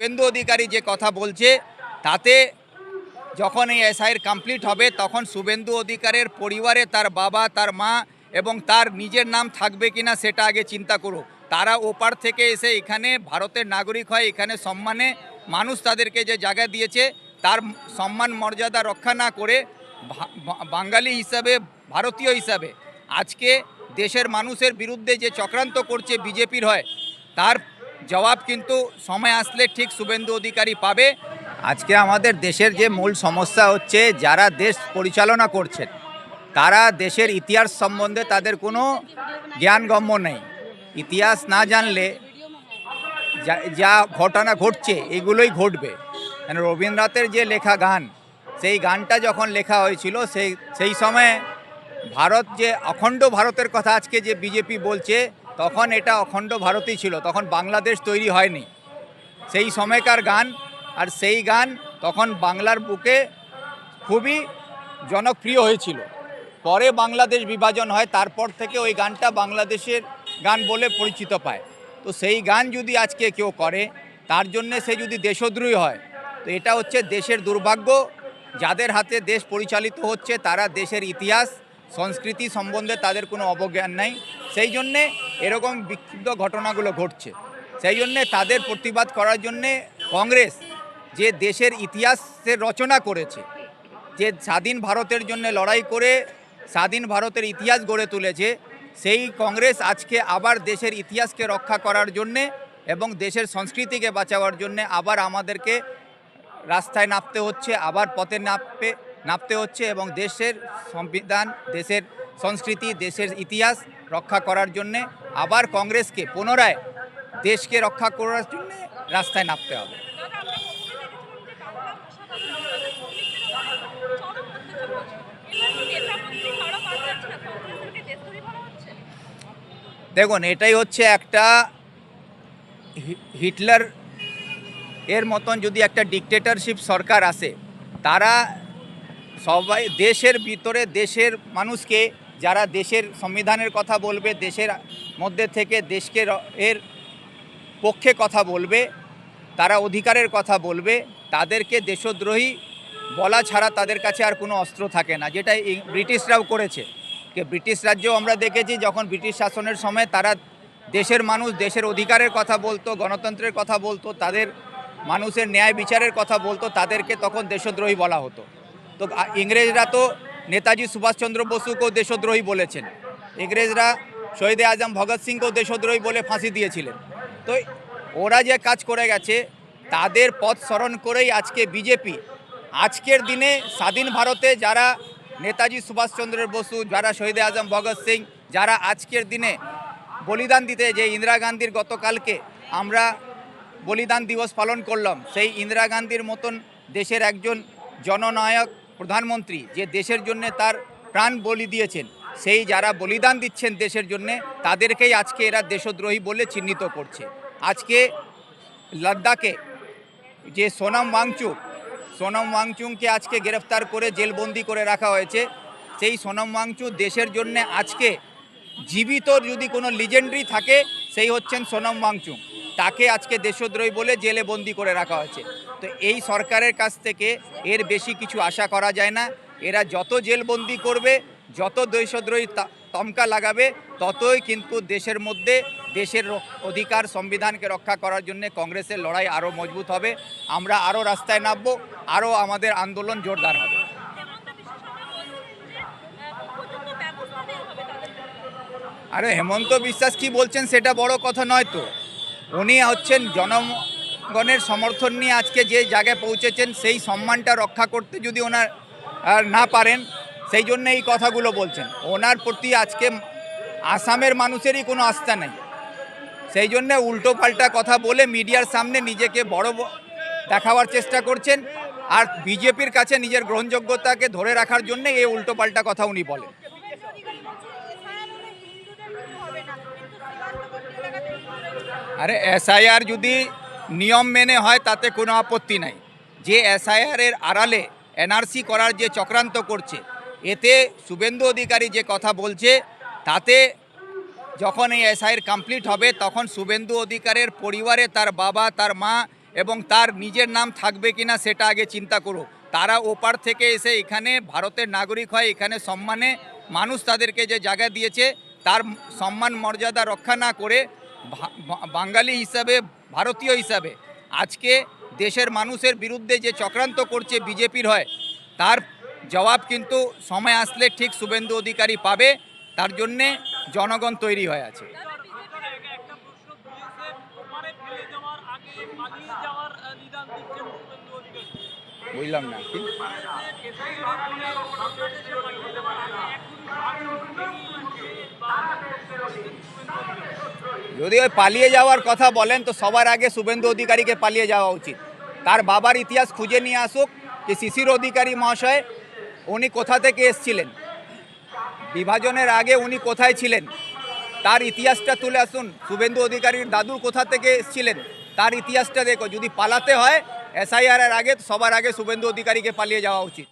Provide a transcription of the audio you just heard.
শুভেন্দু অধিকারী যে কথা বলছে, তাতে যখন এই এসআইয়ের কমপ্লিট হবে, তখন শুভেন্দু অধিকারের পরিবারে তার বাবা, তার মা এবং তার নিজের নাম থাকবে কিনা সেটা আগে চিন্তা করুক তারা ওপার থেকে এসে এখানে ভারতের নাগরিক হয়, এখানে সম্মানে মানুষ তাদেরকে যে জায়গা দিয়েছে, তার সম্মান মর্যাদা রক্ষা না করে বাঙালি হিসাবে, ভারতীয় হিসাবে আজকে দেশের মানুষের বিরুদ্ধে যে চক্রান্ত করছে, বিজেপির হয়, তার জবাব কিন্তু সময় আসলে ঠিক শুভেন্দু অধিকারী পাবে। আজকে আমাদের দেশের যে মূল সমস্যা হচ্ছে, যারা দেশ পরিচালনা করছেন, তারা দেশের ইতিহাস সম্বন্ধে তাদের কোনো জ্ঞানগম্য নেই। ইতিহাস না জানলে যা ঘটনা ঘটছে, এগুলোই ঘটবে। মানে রবীন্দ্রনাথের যে লেখা গান, সেই গানটা যখন লেখা হয়েছিল, সেই সেই সময়ে ভারত যে, অখণ্ড ভারতের কথা আজকে যে বিজেপি বলছে তখন এটা অখণ্ড ভারতই ছিল, তখন বাংলাদেশ তৈরি হয়নি। সেই সময়কার গান আর সেই গান তখন বাংলার বুকে খুবই জনপ্রিয় হয়েছিল। পরে বাংলাদেশ বিভাজন হয়, তারপর থেকে ওই গানটা বাংলাদেশের গান বলে পরিচিত পায়। তো সেই গান যদি আজকে কেউ করে, তার জন্যে সে যদি দেশদ্রোহী হয়, তো এটা হচ্ছে দেশের দুর্ভাগ্য। যাদের হাতে দেশ পরিচালিত হচ্ছে, তারা দেশের ইতিহাস সংস্কৃতি সম্বন্ধে তাদের কোনো অবজ্ঞান নাই। সেই জন্যে এরকম বিক্ষিপ্ত ঘটনাগুলো ঘটছে। সেই জন্যে তাদের প্রতিবাদ করার জন্যে কংগ্রেস যে দেশের ইতিহাসের রচনা করেছে, যে স্বাধীন ভারতের জন্য লড়াই করে স্বাধীন ভারতের ইতিহাস গড়ে তুলেছে, সেই কংগ্রেস আজকে আবার দেশের ইতিহাসকে রক্ষা করার জন্যে এবং দেশের সংস্কৃতিকে বাঁচাবার জন্যে আবার আমাদেরকে রাস্তায় নামতে হচ্ছে, আবার পথে নামতে নামতে হচ্ছে এবং দেশের সংবিধান, দেশের সংস্কৃতি, দেশের ইতিহাস রক্ষা করার জন্যে আবার কংগ্রেসকে পুনরায় দেশকে রক্ষা করার জন্যে রাস্তায় নামতে হবে। দেখুন, এটাই হচ্ছে একটা হিটলার এর মতন যদি একটা ডিকটেটরশিপ সরকার আসে, তারা সবাই দেশের ভিতরে দেশের মানুষকে, যারা দেশের সংবিধানের কথা বলবে, দেশের মধ্যে থেকে দেশকে এর পক্ষে কথা বলবে, তারা অধিকারের কথা বলবে, তাদেরকে দেশদ্রোহী বলা ছাড়া তাদের কাছে আর কোনো অস্ত্র থাকে না, যেটা ব্রিটিশরাও করেছে। কে ব্রিটিশ রাজ্যেও আমরা দেখেছি, যখন ব্রিটিশ শাসনের সময় তারা দেশের মানুষ, দেশের অধিকারের কথা বলতো, গণতন্ত্রের কথা বলতো, তাদের মানুষের ন্যায় বিচারের কথা বলতো, তাদেরকে তখন দেশদ্রোহী বলা হতো। তো ইংরেজরা তো নেতাজি সুভাষচন্দ্র বসুকেও দেশদ্রোহী বলেছেন। ইংরেজরা শহীদে আজম ভগৎ সিংকেও দেশদ্রোহী বলে ফাঁসি দিয়েছিলেন। তো ওরা যে কাজ করে গেছে, তাদের পথ স্মরণ করেই আজকে বিজেপি, আজকের দিনে স্বাধীন ভারতে যারা নেতাজি সুভাষচন্দ্র বসু, যারা শহীদে আজম ভগৎ সিং, যারা আজকের দিনে বলিদান দিতে, যে ইন্দিরা গান্ধীর গতকালকে আমরা বলিদান দিবস পালন করলাম, সেই ইন্দিরা গান্ধীর মতন দেশের একজন জননায়ক প্রধানমন্ত্রী যে দেশের জন্য তার প্রাণ বলি দিয়েছেন, সেই যারা বলিদান দিচ্ছেন দেশের জন্য, তাদেরকেই আজকে এরা দেশদ্রোহী বলে চিহ্নিত করছে। আজকে লাদ্দাখে যে সোনাম ওয়াংচুক, সোনম ওয়াংচুংকে আজকে গ্রেফতার করে জেলবন্দি করে রাখা হয়েছে, সেই সোনম ওয়াংচু দেশের জন্য আজকে জীবিত যদি কোনো লিজেন্ডারি থাকে, সেই হচ্ছেন সোনম ওয়াংচুং তাকে আজকে দেশদ্রোহী বলে জেলে বন্দি করে রাখা হয়েছে। তো এই সরকারের কাছ থেকে এর বেশি কিছু আশা করা যায় না। এরা যত জেলবন্দি করবে, যত দেশদ্রোহী তমকা লাগাবে, ততই কিন্তু দেশের মধ্যে দেশের অধিকার সংবিধানকে রক্ষা করার জন্য কংগ্রেসের লড়াই আরও মজবুত হবে। আমরা আরও রাস্তায় নামবো, আরও আমাদের আন্দোলন জোরদার হবে। আরে হেমন্ত বিশ্বাস কি বলছেন সেটা বড় কথা নয় তো। উনি হচ্ছেন জনগণের সমর্থন নিয়ে আজকে যে জায়গায় পৌঁছেছেন, সেই সম্মানটা রক্ষা করতে যদি ওনার না পারেন, সেই জন্য এই কথাগুলো বলছেন। ওনার প্রতি আজকে আসামের মানুষেরই কোনো আস্থা নেই। সেই জন্য উল্টো পাল্টা কথা বলে মিডিয়ার সামনে নিজেকে বড় দেখাবার চেষ্টা করছেন, আর বিজেপির কাছে নিজের গ্রহণযোগ্যতাকে ধরে রাখার জন্য এই উল্টো পাল্টা কথা উনি বলেন। আরে, এসআইআর যদি নিয়ম মেনে হয় তাতে কোনো আপত্তি নাই। যে এসআইআর এর আড়ালে এনআরসি করার যে চক্রান্ত করছে, এতে শুভেন্দু অধিকারী যে কথা বলছে, তাতে যখন এই এসআইআর কমপ্লিট হবে, তখন শুভেন্দু অধিকারের পরিবারে তার বাবা, তার মা এবং তার নিজের নাম থাকবে কিনা সেটা আগে চিন্তা করো। তারা ওপার থেকে এসে এখানে ভারতের নাগরিক হয়, এখানে সম্মানে মানুষ তাদেরকে যে জায়গা দিয়েছে, তার সম্মান মর্যাদা রক্ষা না করে বাঙালি হিসাবে ভারতীয় হিসাবে। আজকে দেশের মানুষের বিরুদ্ধে যে চক্রান্ত করছে বিজেপির হয়, তার জবাব কিন্তু সময় আসলে ঠিক শুভেন্দু অধিকারী পাবে, তার জন্যে জনগণ তৈরি হয়ে আছে। বুঝলাম না, কি? যদি ওই পালিয়ে যাওয়ার কথা বলেন, তো সবার আগে শুভেন্দু অধিকারীকে পালিয়ে যাওয়া উচিত। তার বাবার ইতিহাস খুঁজে নিয়ে আসুক যে শিশির অধিকারী মহাশয়, উনি কোথা থেকে এসছিলেন? বিভাজনের আগে উনি কোথায় ছিলেন? তার ইতিহাসটা তুলে আসুন। শুভেন্দু অধিকারীর দাদু কোথা থেকে এসছিলেন? তার ইতিহাসটা দেখো। যদি পালাতে হয় এসআইআর এর আগে সবার আগে শুভেন্দু অধিকারীকে পালিয়ে যাওয়া উচিত।